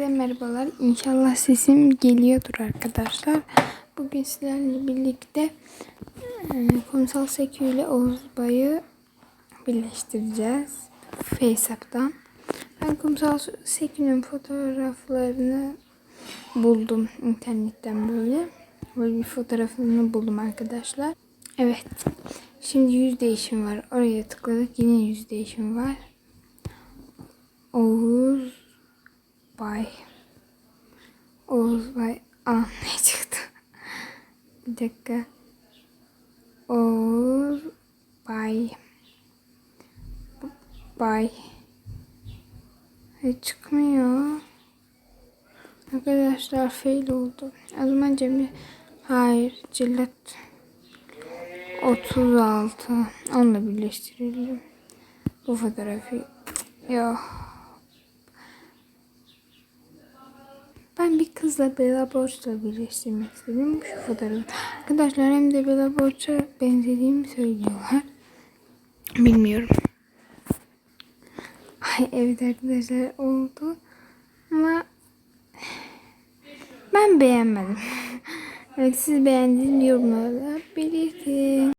Herkese merhabalar. İnşallah sesim geliyordur arkadaşlar. Bugün sizlerle birlikte Kumsal Sekü ile Oğuz Bay'ı birleştireceğiz. Faceapp'tan. Ben Kumsal Sekü'nün fotoğraflarını buldum internetten böyle. Böyle bir fotoğrafını buldum arkadaşlar. Evet. Şimdi yüz değişim var. Oraya tıkladık. Yine yüz değişim var. Oğuz Bay. Oğuz Bay. Ne çıktı? Bir dakika. Oğuz Bay. Bay. Hiç çıkmıyor. Arkadaşlar fail oldu. O zaman Cemil. Hayır. Cillet. 36. Onunla birleştirelim. Bu fotoğrafı. Yok. Ben bir kızla Bella Borç'la birleştirmek istedim şu fotoğrafı. Arkadaşlar hem de Bella Borç'a benzediğimi söylüyorlar. Bilmiyorum. Ay evet arkadaşlar oldu. Ama ben beğenmedim. evet siz beğendiğiniz yorumlarda belirtin.